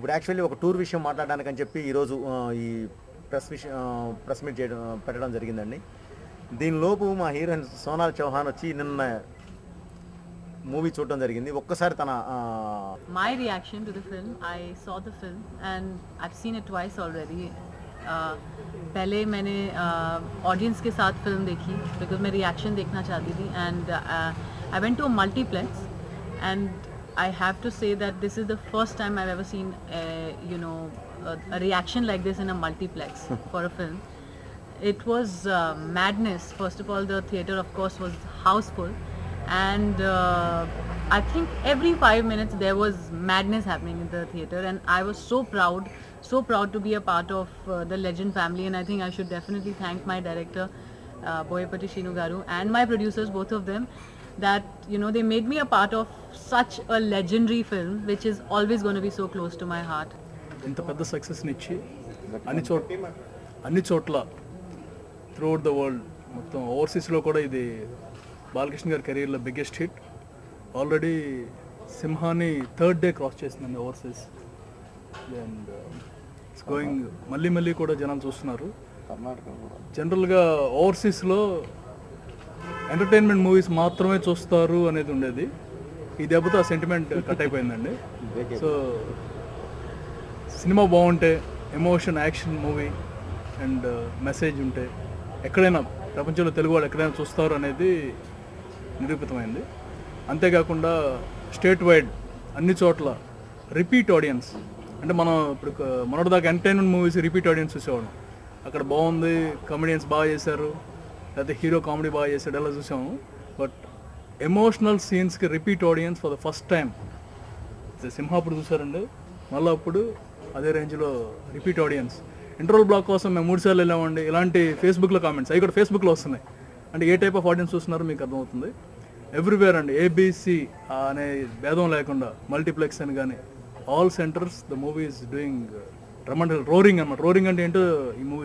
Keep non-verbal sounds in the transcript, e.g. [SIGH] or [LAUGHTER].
ఇప్పుడు యాక్చువల్లీ ఒక టూర్ విషయం మాట్లాడడానికి అని చెప్పి ఈరోజు ఆ, ఈ ప్రెస్ విషయం ప్రెస్ మీట్ చేయడం పెట్టడం జరిగిందండి దీనిలోపు మా హీరోయిన్ సోనాల్ చౌహాన్ వచ్చి నిన్న మూవీ చూడడం జరిగింది ఒక్కసారి తన ఆ, My reaction to the film, I saw the film and I've seen it twice already. Uh, पहले मैंने ऑडियंस के साथ फिल्म देखी बिकॉज मैं रिएक्शन देखना चाहती थी and I went to a multiplex and I have to say that this is the first time I've ever seen, a, you know, a, a reaction like this in a multiplex [LAUGHS] for a film. It was uh, madness. First of all, the theater, of course, was houseful, and uh, I think every five minutes there was madness happening in the theater, and I was so proud, so proud to be a part of uh, the Legend family. And I think I should definitely thank my director, uh, Boyapati Shinugaru, and my producers, both of them. That you know they made me a part of such a legendary film, which is always going to be so close to my heart. ఇంత పెద్ద సక్సెస్ని ఇచ్చి అన్ని చోట అన్ని చోట్ల throughout the world మొత్తం ఓవర్సీస్లో కూడా ఇది బాలకృష్ణ గారి కెరీర్లో బిగ్గెస్ట్ హిట్ ఆల్రెడీ సింహాని థర్డ్ డే క్రాస్ చేసిందండి ఓవర్సీస్ అండ్ ఇట్స్ గోయింగ్ మళ్ళీ మళ్ళీ కూడా జనాలు చూస్తున్నారు. జనరల్గా ఓవర్సీస్లో ఎంటర్టైన్మెంట్ మూవీస్ మాత్రమే చూస్తారు అనేది ఉండేది. ఈ దెబ్బతో ఆ సెంటిమెంట్ కట్ అయిపోయిందండి. సో సినిమా బాగుంటే emotion action movie and message ఉంటే ఎక్కడైనా ప్రపంచంలో తెలుగు వాళ్ళు ఎక్కడైనా చూస్తారు అనేది నిరూపితమైంది. అంతేకాకుండా స్టేట్ వైడ్ అన్ని చోట్ల రిపీట్ ఆడియన్స్ అంటే మనం ఇప్పుడు మొన్నటిదాకా ఎంటర్టైన్మెంట్ మూవీస్ రిపీట్ ఆడియన్స్ చూసేవాళ్ళం. అక్కడ బాగుంది కమెడియన్స్ బాగా చేశారు లేకపోతే హీరో కామెడీ బాగా చేసాడు అలా చూసాము. But emotional సీన్స్కి repeat audience for the first time. సింహాపుడు చూసారండి. మళ్ళీ అప్పుడు అదే రేంజ్లో రిపీట్ ఆడియన్స్. ఇంటర్వల్ బ్లాక్ కోసం మేము మూడు సార్లు వెళ్ళామండి. ఇలాంటి ఫేస్బుక్లో కామెంట్స్ అవి కూడా ఫేస్బుక్లో వస్తున్నాయి. అంటే ఏ టైప్ ఆఫ్ ఆడియన్స్ చూస్తున్నారో మీకు అర్థమవుతుంది. ఎవ్రీవేర్ అండి ఏబిసి అనే భేదం లేకుండా మల్టీప్లెక్స్ అని కానీ all centres the movie is doing రమండల్ roaring అనమాట రోరింగ్ అంటే ఏంటో ఈ మూవీ